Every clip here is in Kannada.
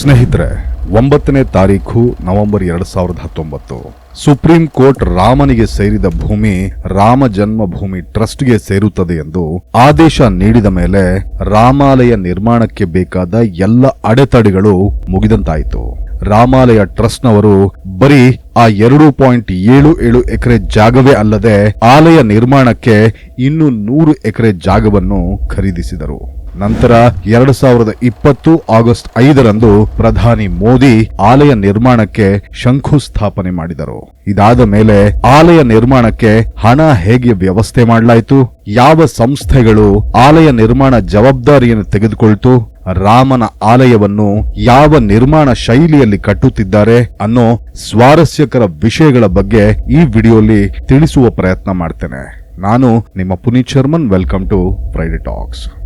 ಸ್ನೇಹಿತರೆ, ಒಂಬತ್ತನೇ ತಾರೀಖು ನವೆಂಬರ್ ಎರಡ್ ಸಾವಿರದ ಹತ್ತೊಂಬತ್ತು. ಸುಪ್ರೀಂ ಕೋರ್ಟ್ ರಾಮನಿಗೆ ಸೇರಿದ ಭೂಮಿ ರಾಮ ಜನ್ಮಭೂಮಿ ಟ್ರಸ್ಟ್ಗೆ ಸೇರುತ್ತದೆ ಎಂದು ಆದೇಶ ನೀಡಿದ ಮೇಲೆ ರಾಮಾಲಯ ನಿರ್ಮಾಣಕ್ಕೆ ಬೇಕಾದ ಎಲ್ಲ ಅಡೆತಡೆಗಳು ಮುಗಿದಂತಾಯಿತು. ರಾಮಾಲಯ ಟ್ರಸ್ಟ್ನವರು ಬರೀ ಆ ಎರಡು ಪಾಯಿಂಟ್ ಏಳು ಏಳು ಎಕರೆ ಜಾಗವೇ ಅಲ್ಲದೆ ಆಲಯ ನಿರ್ಮಾಣಕ್ಕೆ ಇನ್ನು ನೂರು ಎಕರೆ ಜಾಗವನ್ನು ಖರೀದಿಸಿದರು. ನಂತರ ಎರಡು ಸಾವಿರದ ಇಪ್ಪತ್ತು ಆಗಸ್ಟ್ ಐದರಂದು ಪ್ರಧಾನಿ ಮೋದಿ ಆಲಯ ನಿರ್ಮಾಣಕ್ಕೆ ಶಂಕುಸ್ಥಾಪನೆ ಮಾಡಿದರು. ಇದಾದ ಮೇಲೆ ಆಲಯ ನಿರ್ಮಾಣಕ್ಕೆ ಹಣ ಹೇಗೆ ವ್ಯವಸ್ಥೆ ಮಾಡಲಾಯಿತು, ಯಾವ ಸಂಸ್ಥೆಗಳು ಆಲಯ ನಿರ್ಮಾಣ ಜವಾಬ್ದಾರಿಯನ್ನು ತೆಗೆದುಕೊಳ್ತು, ರಾಮನ ಆಲಯವನ್ನು ಯಾವ ನಿರ್ಮಾಣ ಶೈಲಿಯಲ್ಲಿ ಕಟ್ಟುತ್ತಿದ್ದಾರೆ ಅನ್ನೋ ಸ್ವಾರಸ್ಯಕರ ವಿಷಯಗಳ ಬಗ್ಗೆ ಈ ವಿಡಿಯೋಲಿ ತಿಳಿಸುವ ಪ್ರಯತ್ನ ಮಾಡ್ತೇನೆ. ನಾನು ನಿಮ್ಮ Puneeth Sharman, welcome to Friday talks.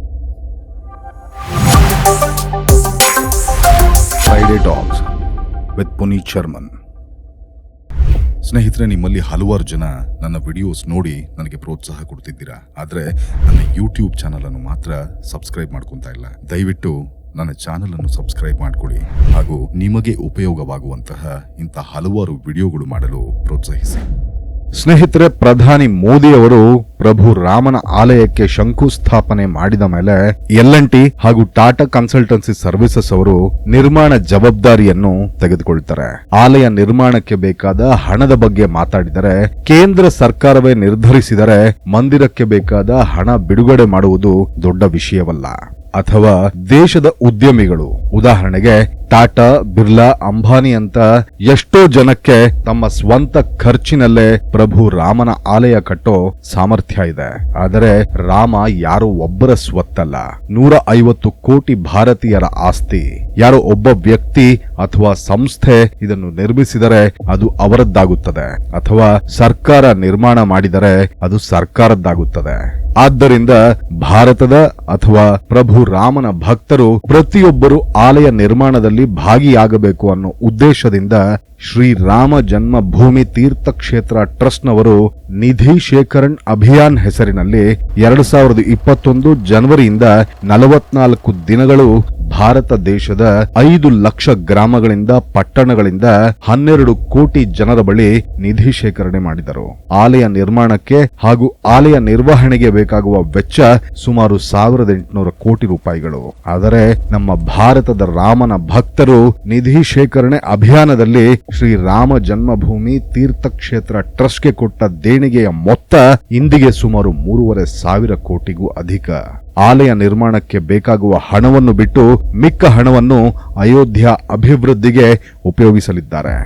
Friday talks with Puneeth Sharman ಸ್ನೇಹಿತರೆ, ನಿಮ್ಮಲ್ಲಿ ಹಲವಾರು ಜನ ನನ್ನ ವಿಡಿಯೋಸ್ ನೋಡಿ ನನಗೆ ಪ್ರೋತ್ಸಾಹ ಕೊಡ್ತಿದ್ದೀರಾ? ಆದರೆ ನನ್ನ ಯೂಟ್ಯೂಬ್ ಚಾನಲನ್ನು ಮಾತ್ರ ಸಬ್ಸ್ಕ್ರೈಬ್ ಮಾಡ್ಕೊತಾ ಇಲ್ಲ. ದಯವಿಟ್ಟು ನನ್ನ ಚಾನಲನ್ನು ಸಬ್ಸ್ಕ್ರೈಬ್ ಮಾಡಿಕೊಡಿ. ಹಾಗೂ ನಿಮಗೆ ಉಪಯೋಗವಾಗುವಂತಹ ಇಂಥ ಹಲವಾರು ವಿಡಿಯೋಗಳು ಮಾಡಲು ಪ್ರೋತ್ಸಾಹಿಸಿ. ಸ್ನೇಹಿತರೆ, ಪ್ರಧಾನಿ ಮೋದಿ ಅವರು ಪ್ರಭು ರಾಮನ ಆಲಯಕ್ಕೆ ಶಂಕುಸ್ಥಾಪನೆ ಮಾಡಿದ ಮೇಲೆ ಎಲ್ ಎನ್ ಟಿ ಹಾಗೂ ಟಾಟಾ ಕನ್ಸಲ್ಟೆನ್ಸಿ ಸರ್ವಿಸಸ್ ಅವರು ನಿರ್ಮಾಣ ಜವಾಬ್ದಾರಿಯನ್ನು ತೆಗೆದುಕೊಳ್ತಾರೆ. ಆಲಯ ನಿರ್ಮಾಣಕ್ಕೆ ಬೇಕಾದ ಹಣದ ಬಗ್ಗೆ ಮಾತಾಡಿದರೆ, ಕೇಂದ್ರ ಸರ್ಕಾರವೇ ನಿರ್ಧರಿಸಿದರೆ ಮಂದಿರಕ್ಕೆ ಬೇಕಾದ ಹಣ ಬಿಡುಗಡೆ ಮಾಡುವುದು ದೊಡ್ಡ ವಿಷಯವಲ್ಲ. ಅಥವಾ ದೇಶದ ಉದ್ಯಮಿಗಳು. ಉದಾಹರಣೆಗೆ, ಟಾಟಾ, ಬಿರ್ಲಾ, ಅಂಬಾನಿ ಅಂತ ಎಷ್ಟೋ ಜನಕ್ಕೆ ತಮ್ಮ ಸ್ವಂತ ಖರ್ಚಿನಲ್ಲೇ ಪ್ರಭು ರಾಮನ ಆಲಯ ಕಟ್ಟೋ ಸಾಮರ್ಥ್ಯ ಇದೆ. ಆದರೆ ರಾಮ ಯಾರು ಒಬ್ಬರ ಸ್ವತ್ತಲ್ಲ. ನೂರ ಐವತ್ತು ಕೋಟಿ ಭಾರತೀಯರ ಆಸ್ತಿ. ಯಾರೋ ಒಬ್ಬ ವ್ಯಕ್ತಿ ಅಥವಾ ಸಂಸ್ಥೆ ಇದನ್ನು ನಿರ್ಮಿಸಿದರೆ ಅದು ಅವರದ್ದಾಗುತ್ತದೆ. ಅಥವಾ ಸರ್ಕಾರ ನಿರ್ಮಾಣ ಮಾಡಿದರೆ ಅದು ಸರ್ಕಾರದ್ದಾಗುತ್ತದೆ. ಆದ್ದರಿಂದ ಭಾರತದ ಅಥವಾ ಪ್ರಭು ರಾಮನ ಭಕ್ತರು ಪ್ರತಿಯೊಬ್ಬರು ಆಲಯ ನಿರ್ಮಾಣದಲ್ಲಿ ಭಾಗಿಯಾಗಬೇಕು ಅನ್ನೋ ಉದ್ದೇಶದಿಂದ ಶ್ರೀರಾಮ ಜನ್ಮಭೂಮಿ ತೀರ್ಥಕ್ಷೇತ್ರ ಟ್ರಸ್ಟ್ನವರು ನಿಧಿ ಶೇಖರಣ್ ಅಭಿಯಾನ್ ಹೆಸರಿನಲ್ಲಿ ಎರಡು ಸಾವಿರದ ಇಪ್ಪತ್ತೊಂದು ಜನವರಿಯಿಂದ ನಲವತ್ನಾಲ್ಕು ದಿನಗಳು ಭಾರತ ದೇಶದ ಐದು ಲಕ್ಷ ಗ್ರಾಮಗಳಿಂದ ಪಟ್ಟಣಗಳಿಂದ ಹನ್ನೆರಡು ಕೋಟಿ ಜನರ ಬಳಿ ನಿಧಿ ಶೇಖರಣೆ ಮಾಡಿದರು. ಆಲಯ ನಿರ್ಮಾಣಕ್ಕೆ ಹಾಗೂ ಆಲಯ ನಿರ್ವಹಣೆಗೆ ಬೇಕಾಗುವ ವೆಚ್ಚ ಸುಮಾರು ಸಾವಿರದ ಎಂಟುನೂರ ಕೋಟಿ ರೂಪಾಯಿಗಳು. ಆದರೆ ನಮ್ಮ ಭಾರತದ ರಾಮನ ಭಕ್ತರು ನಿಧಿ ಶೇಖರಣೆ ಅಭಿಯಾನದಲ್ಲಿ ಶ್ರೀ ರಾಮ ಜನ್ಮಭೂಮಿ ತೀರ್ಥಕ್ಷೇತ್ರ ಟ್ರಸ್ಟ್ಗೆ ಕೊಟ್ಟ ದೇಣಿಗೆಯ ಮೊತ್ತ ಇಂದಿಗೆ ಸುಮಾರು ಮೂರುವರೆ ಸಾವಿರ ಕೋಟಿಗೂ ಅಧಿಕ. ಆಲಯ ನಿರ್ಮಾಣಕ್ಕೆ ಬೇಕಾಗುವ ಹಣವನ್ನು ಬಿಟ್ಟು ಮಿಕ್ಕ ಹಣವನ್ನು ಅಯೋಧ್ಯ ಅಭಿವೃದ್ಧಿಗೆ ಉಪಯೋಗಿಸಲಿದ್ದಾರೆ.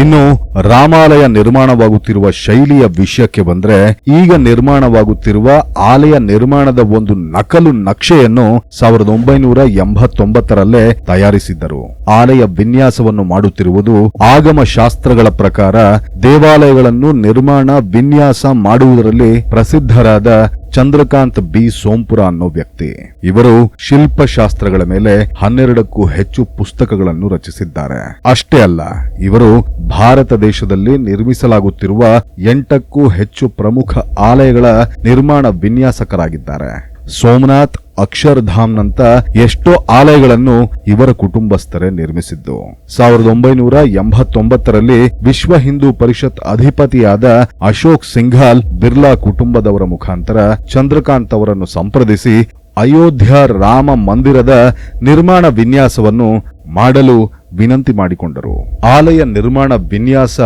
ಇನ್ನು ರಾಮಾಲಯ ನಿರ್ಮಾಣವಾಗುತ್ತಿರುವ ಶೈಲಿಯ ವಿಷಯಕ್ಕೆ ಬಂದ್ರೆ ಈಗ ನಿರ್ಮಾಣವಾಗುತ್ತಿರುವ ಆಲಯ ನಿರ್ಮಾಣದ ಒಂದು ನಕಲು ನಕ್ಷೆಯನ್ನು ಸಾವಿರದ ಒಂಬೈನೂರ ಎಂಬತ್ತೊಂಬತ್ತರಲ್ಲೇ ತಯಾರಿಸಿದ್ದರು. ಆಲಯ ವಿನ್ಯಾಸವನ್ನು ಮಾಡುತ್ತಿರುವುದು ಆಗಮ ಶಾಸ್ತ್ರಗಳ ಪ್ರಕಾರ ದೇವಾಲಯಗಳನ್ನು ನಿರ್ಮಾಣ ವಿನ್ಯಾಸ ಮಾಡುವುದರಲ್ಲಿ ಪ್ರಸಿದ್ಧರಾದ ಚಂದ್ರಕಾಂತ್ ಬಿ. ಸೋಂಪುರ ಅನ್ನೋ ವ್ಯಕ್ತಿ. ಇವರು ಶಿಲ್ಪಶಾಸ್ತ್ರಗಳ ಮೇಲೆ ಹನ್ನೆರಡಕ್ಕೂ ಹೆಚ್ಚು ಪುಸ್ತಕಗಳನ್ನು ರಚಿಸಿದ್ದಾರೆ. ಅಷ್ಟೇ ಅಲ್ಲ, ಇವರು ಭಾರತ ದೇಶದಲ್ಲಿ ನಿರ್ಮಿಸಲಾಗುತ್ತಿರುವ ಎಂಟಕ್ಕೂ ಹೆಚ್ಚು ಪ್ರಮುಖ ಆಲಯಗಳ ನಿರ್ಮಾಣ ವಿನ್ಯಾಸಕರಾಗಿದ್ದಾರೆ. ಸೋಮನಾಥ್ ಅಕ್ಷರ್ಧಾಮ್ನಂತ ಎಷ್ಟೋ ಆಲಯಗಳನ್ನು ಇವರ ಕುಟುಂಬಸ್ಥರೇ ನಿರ್ಮಿಸಿದ್ದು. ಸಾವಿರದ ಒಂಬೈನೂರ ಎಂಬತ್ತೊಂಬತ್ತರಲ್ಲಿ ವಿಶ್ವ ಹಿಂದೂ ಪರಿಷತ್ ಅಧಿಪತಿಯಾದ ಅಶೋಕ್ ಸಿಂಘಾಲ್ ಬಿರ್ಲಾ ಕುಟುಂಬದವರ ಮುಖಾಂತರ ಚಂದ್ರಕಾಂತ್ ಅವರನ್ನು ಸಂಪ್ರದಿಸಿ ಅಯೋಧ್ಯ ರಾಮ ಮಂದಿರದ ನಿರ್ಮಾಣ ವಿನ್ಯಾಸವನ್ನು ಮಾಡಲು ವಿನಂತಿ ಮಾಡಿಕೊಂಡರು. ಆಲಯ ನಿರ್ಮಾಣ ವಿನ್ಯಾಸ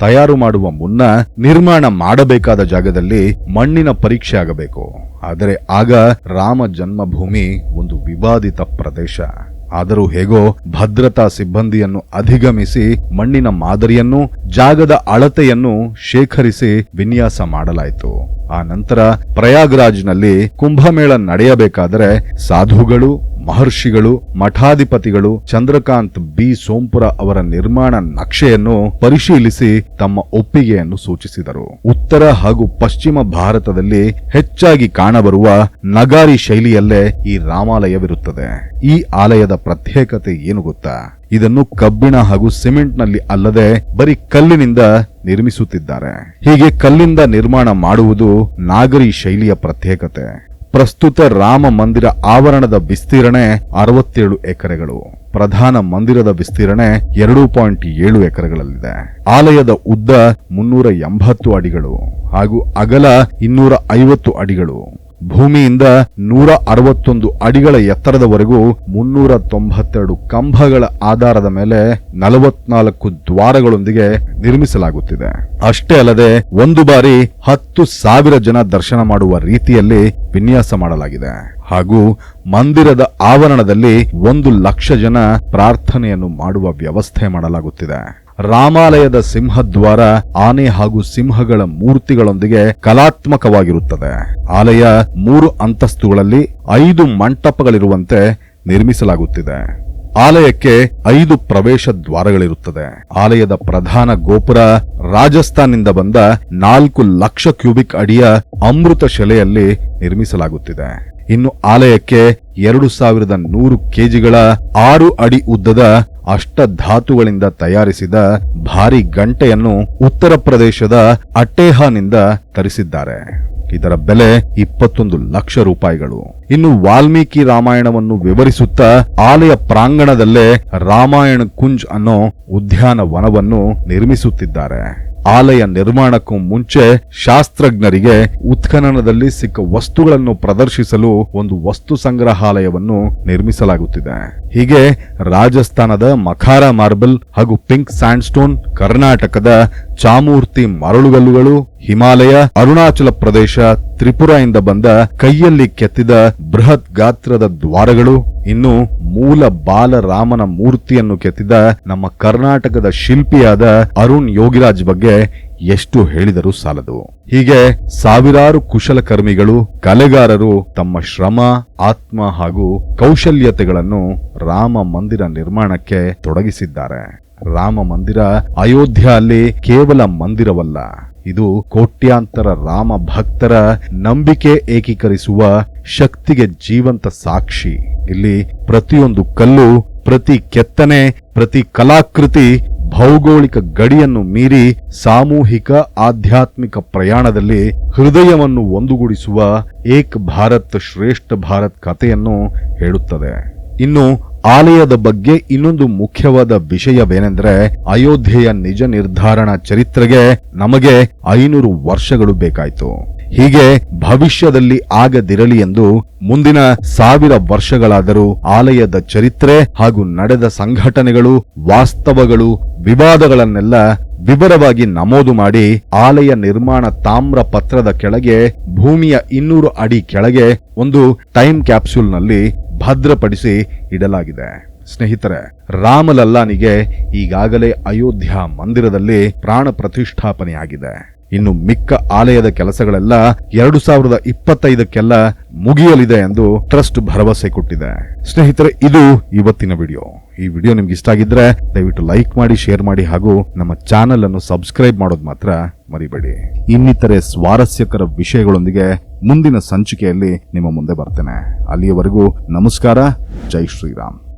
ತಯಾರು ಮಾಡುವ ಮುನ್ನ ನಿರ್ಮಾಣ ಮಾಡಬೇಕಾದ ಜಾಗದಲ್ಲಿ ಮಣ್ಣಿನ ಪರೀಕ್ಷೆ ಆಗಬೇಕು. ಆದರೆ ಆಗ ರಾಮ ಜನ್ಮಭೂಮಿ ಒಂದು ವಿವಾದಿತ ಪ್ರದೇಶ. ಆದರೂ ಹೇಗೋ ಭದ್ರತಾ ಸಿಬ್ಬಂದಿಯನ್ನು ಅಧಿಗಮಿಸಿ ಮಣ್ಣಿನ ಮಾದರಿಯನ್ನು, ಜಾಗದ ಅಳತೆಯನ್ನು ಶೇಖರಿಸಿ ವಿನ್ಯಾಸ ಮಾಡಲಾಯಿತು. ಆ ನಂತರ ಪ್ರಯಾಗ್ರಾಜ್ನಲ್ಲಿ ಕುಂಭಮೇಳ ನಡೆಯಬೇಕಾದರೆ ಸಾಧುಗಳು, ಮಹರ್ಷಿಗಳು, ಮಠಾಧಿಪತಿಗಳು, ಚಂದ್ರಕಾಂತ್ ಬಿ. ಸೋಂಪುರ ಅವರ ನಿರ್ಮಾಣ ನಕ್ಷೆಯನ್ನು ಪರಿಶೀಲಿಸಿ ತಮ್ಮ ಒಪ್ಪಿಗೆಯನ್ನು ಸೂಚಿಸಿದರು. ಉತ್ತರ ಹಾಗೂ ಪಶ್ಚಿಮ ಭಾರತದಲ್ಲಿ ಹೆಚ್ಚಾಗಿ ಕಾಣಬರುವ ನಗಾರಿ ಶೈಲಿಯಲ್ಲೇ ಈ ರಾಮಾಲಯವಿರುತ್ತದೆ. ಈ ಆಲಯದ ಪ್ರತ್ಯೇಕತೆ ಏನು ಗೊತ್ತಾ? ಇದನ್ನು ಕಬ್ಬಿಣ ಹಾಗೂ ಸಿಮೆಂಟ್ನಲ್ಲಿ ಅಲ್ಲದೆ ಬರೀ ಕಲ್ಲಿನಿಂದ ನಿರ್ಮಿಸುತ್ತಿದ್ದಾರೆ. ಹೀಗೆ ಕಲ್ಲಿಂದ ನಿರ್ಮಾಣ ಮಾಡುವುದು ನಾಗರಿ ಶೈಲಿಯ ಪ್ರತ್ಯೇಕತೆ. ಪ್ರಸ್ತುತ ರಾಮ ಮಂದಿರ ಆವರಣದ ವಿಸ್ತೀರ್ಣೆ ಅರವತ್ತೇಳು ಎಕರೆಗಳು. ಪ್ರಧಾನ ಮಂದಿರದ ವಿಸ್ತೀರ್ಣೆ ಎರಡು ಪಾಯಿಂಟ್ ಏಳು ಎಕರೆಗಳಲ್ಲಿದೆ. ಆಲಯದ ಉದ್ದ ಮುನ್ನೂರ ಎಂಬತ್ತು ಅಡಿಗಳು ಹಾಗೂ ಅಗಲ ಇನ್ನೂರ ಐವತ್ತು ಅಡಿಗಳು. ಭೂಮಿಯಿಂದ ನೂರ ಅರವತ್ತೊಂದು ಅಡಿಗಳ ಎತ್ತರದವರೆಗೂ ಮುನ್ನೂರ ತೊಂಬತ್ತೆರಡು ಕಂಬಗಳ ಆಧಾರದ ಮೇಲೆ ನಲವತ್ನಾಲ್ಕು ದ್ವಾರಗಳೊಂದಿಗೆ ನಿರ್ಮಿಸಲಾಗುತ್ತಿದೆ. ಅಷ್ಟೇ ಅಲ್ಲದೆ, ಒಂದು ಬಾರಿ ಹತ್ತು ಸಾವಿರ ಜನ ದರ್ಶನ ಮಾಡುವ ರೀತಿಯಲ್ಲಿ ವಿನ್ಯಾಸ ಮಾಡಲಾಗಿದೆ. ಹಾಗೂ ಮಂದಿರದ ಆವರಣದಲ್ಲಿ ಒಂದು ಲಕ್ಷ ಜನ ಪ್ರಾರ್ಥನೆಯನ್ನು ಮಾಡುವ ವ್ಯವಸ್ಥೆ ಮಾಡಲಾಗುತ್ತಿದೆ. ರಾಮಾಲಯದ ಸಿಂಹದ್ವಾರ ಆನೆ ಹಾಗೂ ಸಿಂಹಗಳ ಮೂರ್ತಿಗಳೊಂದಿಗೆ ಕಲಾತ್ಮಕವಾಗಿರುತ್ತದೆ. ಆಲಯ ಮೂರು ಅಂತಸ್ತುಗಳಲ್ಲಿ ಐದು ಮಂಟಪಗಳಿರುವಂತೆ ನಿರ್ಮಿಸಲಾಗುತ್ತಿದೆ. ಆಲಯಕ್ಕೆ ಐದು ಪ್ರವೇಶ ದ್ವಾರಗಳಿರುತ್ತದೆ. ಆಲಯದ ಪ್ರಧಾನ ಗೋಪುರ ರಾಜಸ್ಥಾನಿಂದ ಬಂದ ನಾಲ್ಕು ಲಕ್ಷ ಕ್ಯೂಬಿಕ್ ಅಡಿಯ ಅಮೃತ ಶಿಲೆಯಲ್ಲಿ ನಿರ್ಮಿಸಲಾಗುತ್ತಿದೆ. ಇನ್ನು ಆಲಯಕ್ಕೆ ಎರಡು ಸಾವಿರದ ನೂರು ಕೆಜಿಗಳ ಆರು ಅಡಿ ಉದ್ದದ ಅಷ್ಟಧಾತುಗಳಿಂದ ತಯಾರಿಸಿದ ಭಾರಿ ಗಂಟೆಯನ್ನು ಉತ್ತರ ಪ್ರದೇಶದ ಅಟ್ಟೇಹಾನಿಂದ ತರಿಸಿದ್ದಾರೆ. ಇದರ ಬೆಲೆ ಇಪ್ಪತ್ತೊಂದು ಲಕ್ಷ ರೂಪಾಯಿಗಳು. ಇನ್ನು ವಾಲ್ಮೀಕಿ ರಾಮಾಯಣವನ್ನು ವಿವರಿಸುತ್ತಾ ಆಲಯ ಪ್ರಾಂಗಣದಲ್ಲೇ ರಾಮಾಯಣ ಕುಂಜ್ ಅನ್ನೋ ಉದ್ಯಾನವನವನ್ನು ನಿರ್ಮಿಸುತ್ತಿದ್ದಾರೆ. ಆಲಯ ನಿರ್ಮಾಣಕ್ಕೂ ಮುಂಚೆ ಶಾಸ್ತ್ರಜ್ಞರಿಗೆ ಉತ್ಖನನದಲ್ಲಿ ಸಿಕ್ಕ ವಸ್ತುಗಳನ್ನು ಪ್ರದರ್ಶಿಸಲು ಒಂದು ವಸ್ತು ಸಂಗ್ರಹಾಲಯವನ್ನು ನಿರ್ಮಿಸಲಾಗುತ್ತಿದೆ. ಹೀಗೆ ರಾಜಸ್ಥಾನದ ಮಖಾರ ಮಾರ್ಬಲ್ ಹಾಗೂ ಪಿಂಕ್ ಸ್ಯಾಂಡ್ಸ್ಟೋನ್ ಕರ್ನಾಟಕದ ಚಾಮೂರ್ತಿ ಮರಳುಗಲ್ಲುಗಳು, ಹಿಮಾಲಯ, ಅರುಣಾಚಲ ಪ್ರದೇಶ, ತ್ರಿಪುರಾಯಿಂದ ಬಂದ ಕೈಯಲ್ಲಿ ಕೆತ್ತಿದ ಬೃಹತ್ ಗಾತ್ರದ ದ್ವಾರಗಳು, ಇನ್ನು ಮೂಲ ಬಾಲರಾಮನ ಮೂರ್ತಿಯನ್ನು ಕೆತ್ತಿದ ನಮ್ಮ ಕರ್ನಾಟಕದ ಶಿಲ್ಪಿಯಾದ ಅರುಣ್ ಯೋಗಿರಾಜ್ ಬಗ್ಗೆ ಎಷ್ಟು ಹೇಳಿದರೂ ಸಾಲದು. ಹೀಗೆ ಸಾವಿರಾರು ಕುಶಲಕರ್ಮಿಗಳು, ಕಲೆಗಾರರು ತಮ್ಮ ಶ್ರಮ, ಆತ್ಮ ಹಾಗೂ ಕೌಶಲ್ಯತೆಗಳನ್ನು ರಾಮ ಮಂದಿರ ನಿರ್ಮಾಣಕ್ಕೆ ತೊಡಗಿಸಿದ್ದಾರೆ. ರಾಮ ಮಂದಿರ ಅಯೋಧ್ಯ ಅಲ್ಲಿ ಕೇವಲ ಮಂದಿರವಲ್ಲ. ಇದು ಕೋಟ್ಯಾಂತರ ರಾಮ ಭಕ್ತರ ನಂಬಿಕೆ ಏಕೀಕರಿಸುವ ಶಕ್ತಿಗೆ ಜೀವಂತ ಸಾಕ್ಷಿ. ಇಲ್ಲಿ ಪ್ರತಿಯೊಂದು ಕಲ್ಲು, ಪ್ರತಿ ಕೆತ್ತನೆ, ಪ್ರತಿ ಕಲಾಕೃತಿ, ಭೌಗೋಳಿಕ ಗಡಿಯನ್ನು ಮೀರಿ ಸಾಮೂಹಿಕ ಆಧ್ಯಾತ್ಮಿಕ ಪ್ರಯಾಣದಲ್ಲಿ ಹೃದಯವನ್ನು ಒಂದುಗೂಡಿಸುವ ಏಕ್ ಭಾರತ್ ಶ್ರೇಷ್ಠ ಭಾರತ್ ಕಥೆಯನ್ನು ಹೇಳುತ್ತದೆ. ಇನ್ನು ಆಲಯದ ಬಗ್ಗೆ ಇನ್ನೊಂದು ಮುಖ್ಯವಾದ ವಿಷಯವೇನೆಂದರೆ ಅಯೋಧ್ಯೆಯ ನಿಜ ನಿರ್ಧಾರಣ ಚರಿತ್ರೆಗೆ ನಮಗೆ ಐನೂರು ವರ್ಷಗಳು ಬೇಕಾಯಿತು. ಹೀಗೆ ಭವಿಷ್ಯದಲ್ಲಿ ಆಗದಿರಲಿ ಎಂದು ಮುಂದಿನ ಸಾವಿರ ವರ್ಷಗಳಾದರೂ ಆಲಯದ ಚರಿತ್ರೆ ಹಾಗೂ ನಡೆದ ಸಂಘಟನೆಗಳು, ವಾಸ್ತವಗಳು, ವಿವಾದಗಳನ್ನೆಲ್ಲ ವಿವರವಾಗಿ ನಮೂದು ಮಾಡಿ ಆಲಯ ನಿರ್ಮಾಣ ತಾಮ್ರ ಪತ್ರದ ಕೆಳಗೆ ಭೂಮಿಯ ಇನ್ನೂರು ಅಡಿ ಕೆಳಗೆ ಒಂದು ಟೈಮ್ ಕ್ಯಾಪ್ಸೂಲ್ನಲ್ಲಿ ಭದ್ರಪಡಿಸಿ ಇಡಲಾಗಿದೆ. ಸ್ನೇಹಿತರೆ ರಾಮಲಲ್ಲಾನಿಗೆ ಈಗಾಗಲೇ ಅಯೋಧ್ಯ ಮಂದಿರದಲ್ಲಿ ಪ್ರಾಣ ಪ್ರತಿಷ್ಠಾಪನೆಯಾಗಿದೆ. ಇನ್ನು ಮಿಕ್ಕ ಆಲಯದ ಕೆಲಸಗಳೆಲ್ಲ ಎರಡು ಸಾವಿರದ ಇಪ್ಪತ್ತೈದಕ್ಕೆಲ್ಲ ಮುಗಿಯಲಿದೆ ಎಂದು ಟ್ರಸ್ಟ್ ಭರವಸೆ ಕೊಟ್ಟಿದೆ. ಸ್ನೇಹಿತರೆ, ಇದು ಇವತ್ತಿನ ವಿಡಿಯೋ. ಈ ವಿಡಿಯೋ ನಿಮ್ಗೆ ಇಷ್ಟ ಆಗಿದ್ರೆ ದಯವಿಟ್ಟು ಲೈಕ್ ಮಾಡಿ, ಶೇರ್ ಮಾಡಿ ಹಾಗೂ ನಮ್ಮ ಚಾನೆಲ್ ಅನ್ನು ಸಬ್ಸ್ಕ್ರೈಬ್ ಮಾಡೋದು ಮಾತ್ರ ಮರಿಬೇಡಿ. ಇನ್ನಿತರೆ ಸ್ವಾರಸ್ಯಕರ ವಿಷಯಗಳೊಂದಿಗೆ ಮುಂದಿನ ಸಂಚಿಕೆಯಲ್ಲಿ ನಿಮ್ಮ ಮುಂದೆ ಬರ್ತೇನೆ. ಅಲ್ಲಿಯವರೆಗೂ ನಮಸ್ಕಾರ. ಜೈ ಶ್ರೀರಾಮ್.